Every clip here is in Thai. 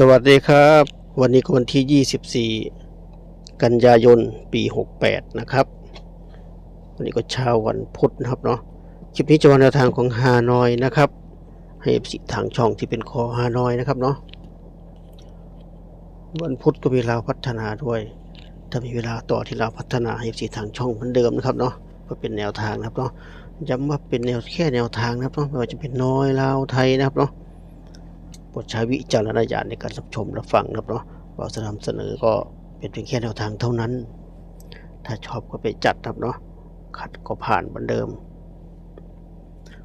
สวัสดีครับ วันนี้ก็วันที่ 24 กันยายนปี 68 นะครับ วันนี้ก็เช้าวันพุธนะครับเนาะคลิปนี้จะวันแนวทางของฮานอยนะครับ ให้สิทางช่องที่เป็นคอฮานอยนะครับเนาะวันพุธก็มีเราวพัฒนาด้วย ถ้ามีเวลาต่อที่เราวพัฒนาให้สิทางช่องเหมือนเดิมนะครับเนาะเพื่อเป็นแนวทางนะครับเนาะย้ำว่าเป็นแนวแค่แนวทางนะครับเนาะไม่ว่าจะเป็นน้อยลาวไทยนะครับเนาะ ดใช้วิจารณญาณในการรับชมรับฟังนะครับเนาะเราจะนำเสนอก็เป็นเพียงแค่แนวทางเท่านั้น ถ้าชอบก็ไปจัดนะครับเนาะขัดก็ผ่านเหมือนเดิม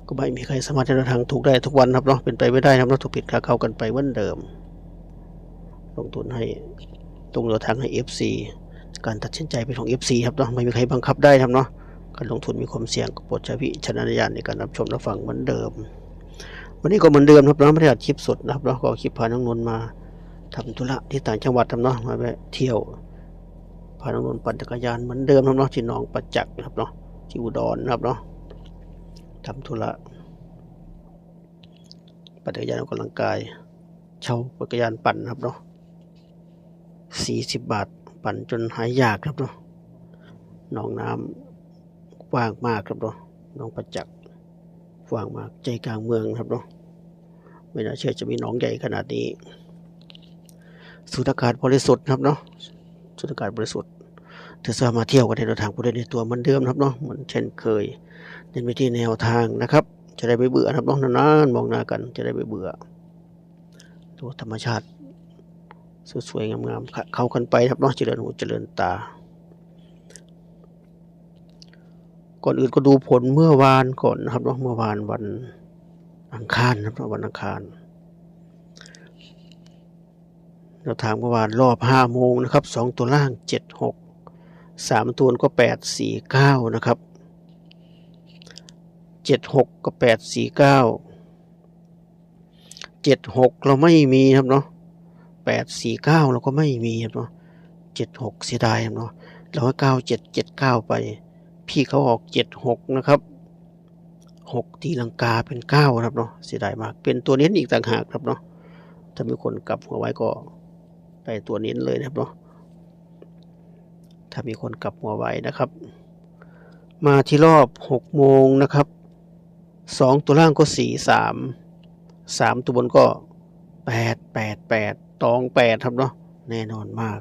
ก็ไม่มีใครสามารถจะแนวทางถูกได้ทุกวันนะครับเนาะเป็นไปไม่ได้นะครับเนาะถูกผิดคาเข้ากันไปเหมือนเดิม ลงทุนให้ตรงแนวทางให้ FC การตัดสินใจเป็นของ FC ครับเนาะไม่มีใครบังคับได้ครับเนาะการลงทุนมีความเสี่ยงก็โปรดใช้วิจารณญาณในการรับชมรับฟังเหมือนเดิม วันนี้ก็เหมือนเดิมครับเนาะไม่ได้อัดคลิปสดนะครับเนาะก็คลิปพาน้องนนท์มาทำธุระที่ต่างจังหวัดทำเนาะมาแวะเที่ยวพาน้องนนท์ปั่นจักรยานเหมือนเดิมครับเนาะที่หนองประจักษ์นะครับเนาะที่อุดรนะครับเนาะทำธุระปั่นจักรยานออกกำลังกาย เช่าจักรยานปั่นนะครับเนาะสี่สิบบาทปั่นจนหายยากครับเนาะหนองน้ำกว้างมากครับเนาะหนองประจักษ์ กว้างมาก ใจกลางเมืองครับเนาะไม่น่าเชื่อจะมีหนองใหญ่ขนาดนี้สูดอากาศบริสุทธิ์ครับเนาะสูดอากาศบริสุทธิ์ถ้าสามารถเที่ยวกันในทางผู้ใดในตัวเหมือนเดิมครับเนาะเหมือนเช่นเคยเน้นไปที่แนวทางนะครับ จะได้ไม่เบื่อครับน้องนานๆมองหน้ากันจะได้ไม่เบื่อดูธรรมชาติสวยๆงามๆเข้ากันไปครับเนาะเจริญหูเจริญตา ก่อนอื่นก็ดูผลเมื่อวานก่อนนะครับเนาะเมื่อวานวันอังคารนะครับวันอังคาร เราถามเมื่อวานรอบห้าโมงนะครับสองตัวล่างเจ็ดหกสามตัวก็แปดสี่เก้านะครับเจ็ดหกก็แปดสี่เก้าเจ็ดหกเราไม่มีครับเนาะแปดสี่เก้าเราก็ไม่มีครับเนาะเจ็ดหกเสียดายครับเนาะเราให้เก้าเจ็ดเจ็ดเก้าไป พี่เขาออกเจ็ดหกนะครับหกตีลังกาเป็นเก้าครับเนาะเสียดายมาก เป็นตัวเน้นอีกต่างหากครับเนาะถ้ามีคนกลับหัวไว้ก็ได้ตัวเน้นเลยนะครับเนาะถ้ามีคนกลับหัวไว้นะครับ มาที่รอบหกโมงนะครับสองตัวล่างก็สี่สามสามตัวบนก็แปดแปดแปดตองแปดครับเนาะแน่นอนมาก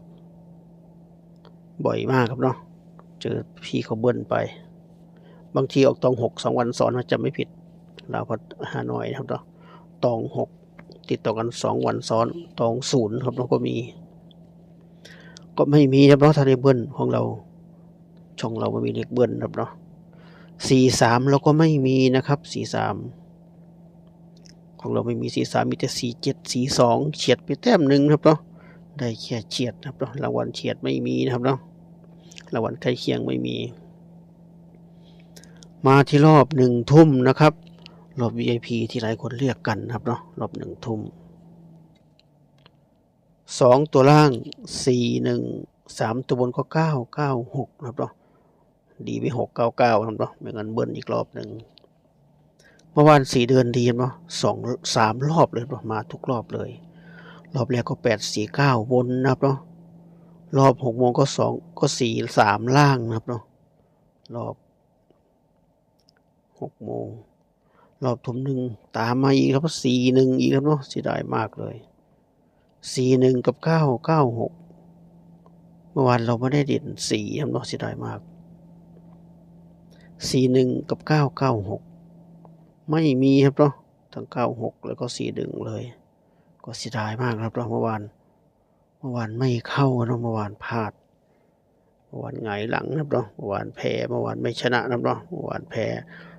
บ่อยมากครับเนาะ เจอพี่เขาเบิ้ลไป บางทีออกตองหกสองวันซ้อนจะไม่ผิดเราพัดหานอยนะครับเนาะตองหกติดต่อกันสองวันซ้อนตองศูนย์ครับเราก็มี ก็ไม่มีนะครับเนาะถ้าได้เบิ้ลของเรา ช่องเราไม่มีเลขเบิ้ลครับเนาะสี่สามเราก็ไม่มีนะครับสี่สามของเราไม่มีสี่สามมีแต่สี่เจ็ดสี่สองเฉียดไปแต้มหนึ่งครับเนาะได้แค่เฉียดนะครับเนาะรางวัลเฉียดไม่มีนะครับเนาะ รางวัลใกล้เคียงไม่มี มาที่รอบหนึ่งทุ่มนะครับ รอบ VIP ที่หลายคนเรียกกันครับเนาะรอบหนึ่งทุ่มสองตัวล่างสี่หนึ่งสามตัวบนก็เก้าเก้าหกนะครับเนาะดีไปหกเก้าเก้านะครับเนาะไม่งั้นเบิ้ลอีกรอบหนึ่งเมื่อวานสี่เดือนดีเนาะสองสามรอบเลยเนาะมาทุกรอบเลย รอบแรกก็แปดสี่เก้าบนนะครับเนาะ รอบหกโมงก็สองก็สี่สามล่างนะครับเนาะรอบหกโมงรอบทุ่มหนึ่งตามมาอีกครับสี่หนึ่งอีกครับเนาะเสียดายมากเลยสี่หนึ่งกับเก้าเก้าหกเมื่อวานเราไม่ได้เด่นสี่ครับเนาะเสียดายมากสี่หนึ่งกับเก้าเก้าหกไม่มีครับเนาะทั้งเก้าหกแล้วก็สี่หนึ่งเลย ก็เสียดายมากครับเนาะเมื่อวาน เมื่อวานไม่เข้าเนาะเมื่อวานพลาดเมื่อวานหงหลังนะครับเนาะเมื่อวานแพ้เมื่อวานไม่ชนะนะครับเนาะเมื่อวานแพ้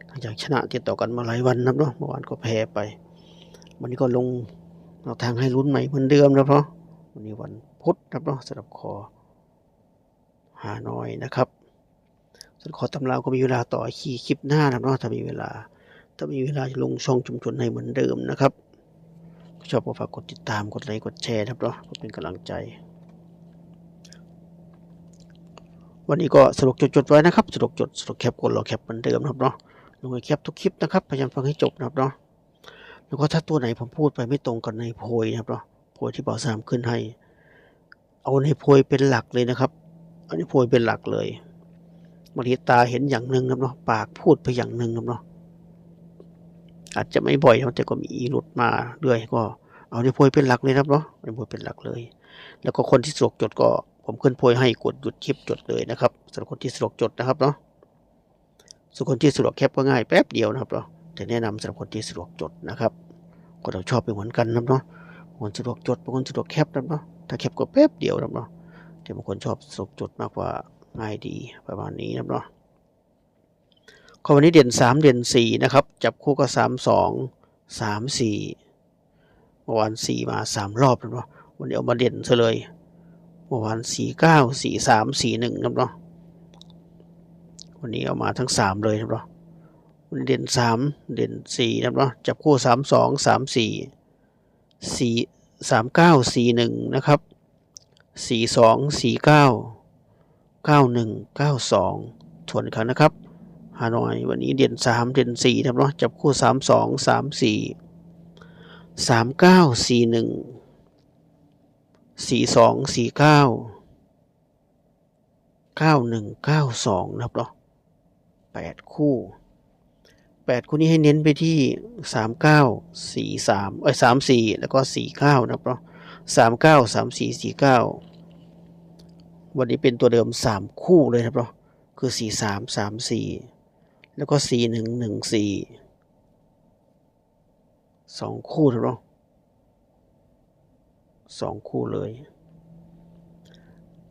หลังจากชนะติดต่อกันมาหลายวันนะครับเนาะเมื่อวานก็แพ้ไปวันนี้ก็ลงเอาทางให้ลุ้นใหม่เหมือนเดิมนะครับเนาะวันนี้วันพุธนะครับเนาะสำหรับคอหาน้อยนะครับส่วนคอตำราก็มีเวลาต่อขี่คลิปหน้านะครับเนาะถ้ามีเวลาถ้ามีเวลาจะลงช่องชุมชนให้เหมือนเดิมนะครับ ชอบก็ฝากกดติดตามกดไลค์กดแชร์นะครับเนาะเพื่อเป็นกำลังใจ วันนี้ก็สรุปจดๆไว้นะครับสรุปจดสรุปแคปกดรอแคปเหมือนเดิมนะครับเนาะลงไปแคปทุกคลิปนะครับพยายามฟังให้จบนะครับเนาะแล้วก็ถ้าตัวไหนผมพูดไปไม่ตรงกันในโพยนะครับเนาะโพยที่บ่าวสามขึ้นให้ เอาในโพยเป็นหลักเลยนะครับเอาในโพยเป็นหลักเลยบางทีตาเห็นอย่างหนึ่งครับเนาะปากพูดไปอย่างหนึ่งครับเนาะอาจจะไม่บ่อยนะแต่ก็มีหลุดมาเรื่อยก็ เอาในโพยเป็นหลักเลยครับเนาะในโพยเป็นหลักเลย แล้วก็คนที่สะดวกจดก็ ผมขึ้นโพยให้กดหยุดคลิปจดเลยนะครับสำหรับคนที่สะดวกจดนะครับเนาะส่วนคนที่สะดวกแคปก็ง่ายแป๊บเดียวนะครับเนาะแต่แนะนำสำหรับคนที่สะดวกจดนะครับก็เราชอบเป็นเหมือนกันนะเนาะบางคนสะดวกจดบางคนสะดวกแคปนะเนาะถ้าแคปก็แป๊บเดียวนะเนาะแต่บางคนชอบสะดวกจดมากกว่าง่ายดีประมาณนี้นะเนาะข้อวันนี้เด่นสามเด่นสี่นะครับ จับคู่ก็สามสองสา มื่อวานสี่มาสามรอบนะครับเนาะวันนี้เอามาเด่นซะเลยเมื่อวานสี่เก้าสี่สามสี่หนึ่งนะครับเนาะวันนี้เอามาทั้งสามเลยนะครับเนาะวันนี้เด่นสามเด่นสี่นะครับเนาะจับคู่สามสองสามสี่สี่สามเก้าสี่หนึ่งนะครับสี่สองสี่เก้าเก้าหนึ่งเก้าสองทวนอีกครั้งนะครับฮานอยวันนี้เด่นสามเด่นสี่นะครับเนาะจับคู่สามสองสามสี่ สามเก้าสี่หนึ่งสี่สองสี่เก้าเก้าหนึ่งเก้าสองนะครับเนาะแปดคู่แปดคู่นี้ให้เน้นไปที่สามเก้าสี่สามเอ้ยสามสี่แล้วก็สี่เก้านะครับเนาะสามเก้าสามสี่สี่เก้าวันนี้เป็นตัวเดิมสามคู่เลยนะครับเนาะคือสี่สามสามสี่แล้วก็สี่หนึ่งหนึ่งสี่ สองคู่นะครับเนาะสองคู่เลย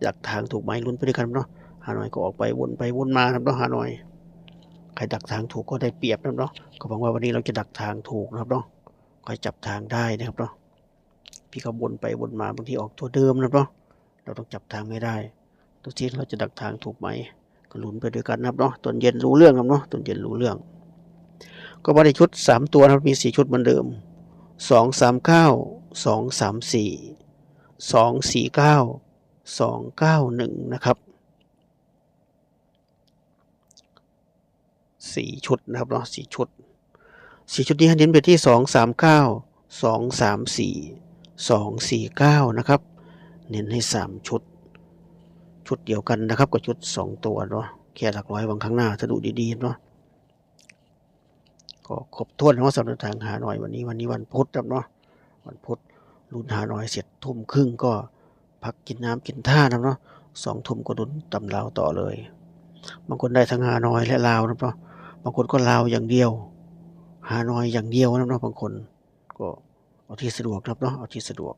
ดักทางถูกไหมลุ้นไปด้วยกันเนาะฮานอยก็ออกไปวนไปวนมาครับเนาะฮานอย ใครดักทางถูกก็ได้เปรียบนะครับเนาะก็หวังว่าวันนี้เราจะดักทางถูกนะครับเนาะใครจับทางได้นะครับเนาะพี่ก็วนไปวนมาบางทีออกตัวเดิมนะครับเนาะเราต้องจับทางไม่ได้ตัวที่เราจะดักทางถูกไหมก็ลุ้นไปด้วยกันนะครับเนาะตอนเย็นรู้เรื่องครับเนาะตอนเย็นรู้เรื่อง ก็มาในชุดสามตัวนะครับมีสี่ชุดเหมือนเดิมสองสามเก้าสองสามสี่สองสี่เก้าสองเก้าหนึ่งนะครับสี่ชุดนะครับเนาะสี่ชุดสี่ชุดนี้ให้เน้นไปที่สองสามเก้าสองสามสี่สองสี่เก้านะครับ เน้นให้สามชุด ชุดเดียวกันนะครับกับชุดสองตัวเนาะแค่หลักร้อยวังข้างหน้าถ้าดูดีๆเนาะ ก็ครบถ้วนเนาะสำหรับทางหาหน่อยวันนี้วันนี้วันพุธครับเนาะวันพุธลุนหาหน่อยเสร็จทุ่มครึ่งก็พักกินน้ำกินท่านะเนาะสองทุ่มก็ลุนตำลาวต่อเลย บางคนได้ทั้งฮาหน่อยและลาวนะเนาะบางคนก็ลาวอย่างเดียวฮาหน่อยอย่างเดียวนะเนาะบางคนก็เอาที่สะดวกครับเนาะเอาที่สะดวก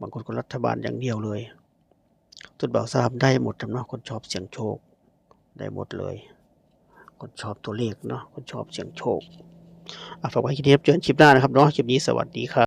บางคนก็รัฐบาลอย่างเดียวเลยตุดเบาทราบได้หมดครับเนาะคนชอบเสี่ยงโชคได้หมดเลย คนชอบตัวเลขเนาะ คนชอบเสี่ยงโชคอะฝากไว้คลิปนี้ครับ เจอกันคลิปหน้านะครับเนาะ คลิปนี้สวัสดีครับ